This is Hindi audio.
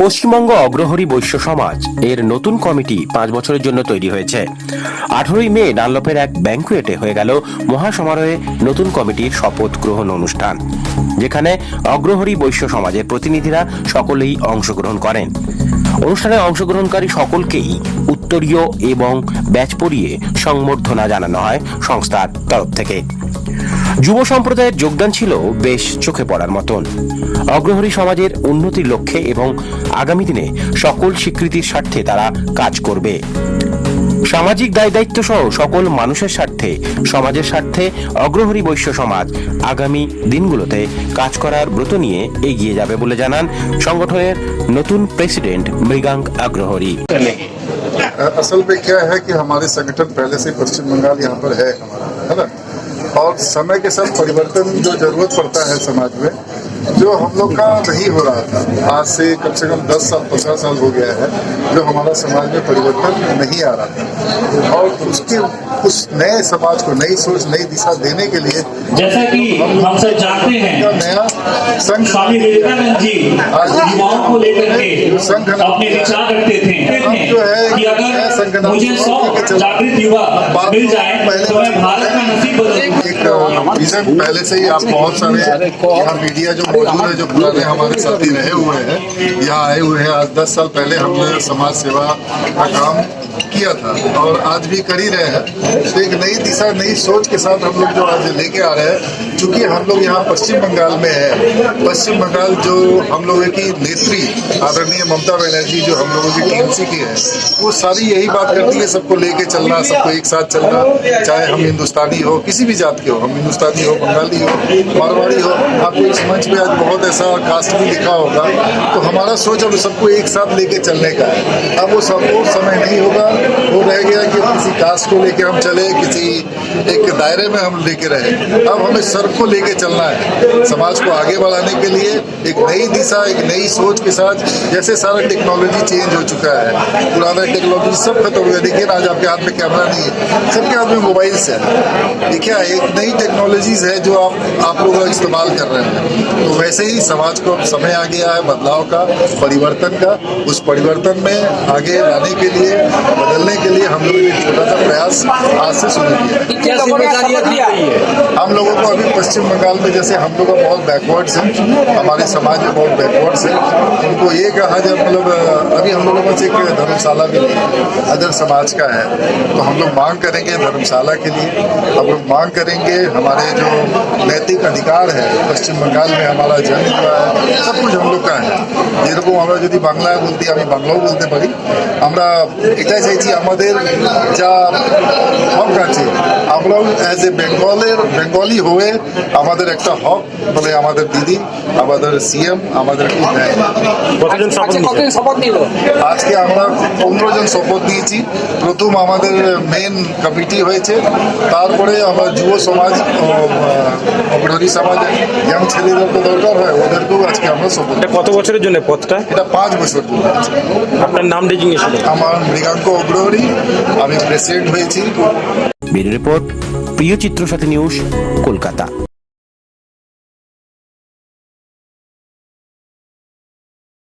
পশ্চিমবঙ্গ অগ্রহরী বৈশ্য সমাজ। এর নতুন কমিটি পাঁচ বছরের জন্য তৈরি হয়েছে। আঠারোই মে ডানলপের এক ব্যাংকুয়েটে হয়ে গেল মহাসমারোহে নতুন কমিটির শপথ গ্রহণ অনুষ্ঠান, যেখানে অগ্রহরী বৈশ্য সমাজের প্রতিনিধিরা সকলেই অংশগ্রহণ করেন। অনুষ্ঠানে অংশগ্রহণকারী সকলকেই উত্তরীয় এবং ব্যাচ পরিয়ে সংবর্ধনা জানানো হয় সংস্থার তরফ থেকে। যুব সম্প্রদায়ের যোগদান ছিল বেশ চোখে পড়ার মতন। অগ্রহরী সমাজের উন্নতির লক্ষ্যে এবং আগামী দিনে সকল স্বীকৃতির স্বার্থে তারা কাজ করবে। সামাজিক দায় দায়িত্ব সহ সকল মানুষের স্বার্থে সমাজের স্বার্থে অগ্রহরী বৈশ্য সমাজ আগামী দিনগুলোতে কাজ করার ব্রত নিয়ে এগিয়ে যাবে বলে জানান সংগঠনের নতুন প্রেসিডেন্ট মৃগাঙ্ক अग्रहरी असल में क्या है कि हमारे संगठन पहले से पश्चिम बंगाल यहाँ पर है हमारा है ना और समय के साथ परिवर्तन जो ज़रूरत पड़ता है समाज में जो हम लोग का नहीं हो रहा था। आज से कम से कम 10 साल 50 साल हो गया है जो हमारा समाज में परिवर्तन नहीं आ रहा था। और उसके उस नए समाज को नई सोच नई दिशा देने के लिए जैसा कि हम सब जानते हैं नया संघ स्वामी विवेकानंद जी युवाओं को लेकर के संघ अपने विचार रखते थे हम जो है कि अगर संगठन मुझे सौ जागृत युवा मिल जाए तो मैं भारत का नसीब बदल विजन पहले से ही आप बहुत सारे यहाँ मीडिया जो मौजूद है जो पुराने हमारे साथी रहे हुए हैं यहाँ आए हुए हैं। आज दस साल पहले हमने समाज सेवा का काम किया था और आज भी कर ही रहे हैं। तो एक नई दिशा नई सोच के साथ हम लोग जो आज लेके आ रहे हैं क्योंकि हम लोग यहाँ पश्चिम बंगाल में है पश्चिम बंगाल जो हम लोगों की नेत्री आदरणीय ममता बनर्जी जो हम लोगों की टीएमसी की है वो सारी यही बात करती है सबको लेके चलना सबको एक साथ चलना चाहे हम हिंदुस्तानी हो किसी भी जात के हो हम हिंदुस्तानी हो बंगाली हो मारवाड़ी हो आपको इस मंच पे आज बहुत ऐसा कास्ट भी लिखा होगा। तो हमारा सोच अब सबको एक साथ लेके चलने का है। अब वो सब वो समय नहीं होगा वो रह गया कि किसी कास्ट को लेके हम चले किसी एक दायरे में हम लेके रहे। अब हमें सबको लेके चलना है समाज को आगे बढ़ाने के लिए एक नई दिशा एक नई सोच के साथ जैसे सारा टेक्नोलॉजी चेंज हो चुका है पुराना टेक्नोलॉजी सब खत्म हो गया। देखिए आज आपके हाथ में कैमरा नहीं है। सबके हाथ में मोबाइल्स है। देखिए एक नई टेक्नोलॉजीज़ है जो आप आप लोग इस्तेमाल कर रहे हैं। तो वैसे ही समाज को समय आ गया है बदलाव का, परिवर्तन का। उस परिवर्तन में आगे लाने के लिए, बदलने के लिए हम लोग एक छोटा सा प्रयास आज से शुरू किया है क्या जिम्मेदारियां दी गई है हम लोगों को अभी पश्चिम बंगाल में जैसे हम लोग बहुत बैकवर्ड्स हैं हमारे समाज में बहुत बैकवर्ड्स हैं उनको ये कहा जाए मतलब अ, अभी हम लोगों के पास एक धर्मशाला भी नहीं है अदर समाज का है तो हम लोग मांग करेंगे धर्मशाला के लिए हम लोग मांग करेंगे हमारे जो नैतिक अधिकार है पश्चिम बंगाल में हमारा जन्म हुआ है सब कुछ हम लोग का है যেরকম আমরা যদি বাংলায় বলতে আমি বাংলাও বলতে পারি আমরা এটাই চাইছি আমাদের যা হক আছে। আমরাও অ্যাজ এ বেঙ্গলের বেঙ্গলি হয়ে আমাদের একটা হক বলে আমাদের দিদি আমাদের সিএম আমাদের নিল? আজকে আমরা পনেরো জন শপথ নিয়েছি প্রথম আমাদের মেন কমিটি হয়েছে। তারপরে আমরা যুব সমাজ অগ্রণী সমাজ ইয়াং ছেলেদের তো দরকার হয় ওদেরকেও আজকে আমরা শপথ কত বছরের জন্য পথটা? এটা পাঁচ বছর আপনার নাম ডেজিগনেশন? আমার মৃগাঙ্ক অগ্রহরী আমি প্রেসিডেন্ট হয়েছি। রিপোর্ট প্রিয় চিত্র সাথী নিউজ কলকাতা।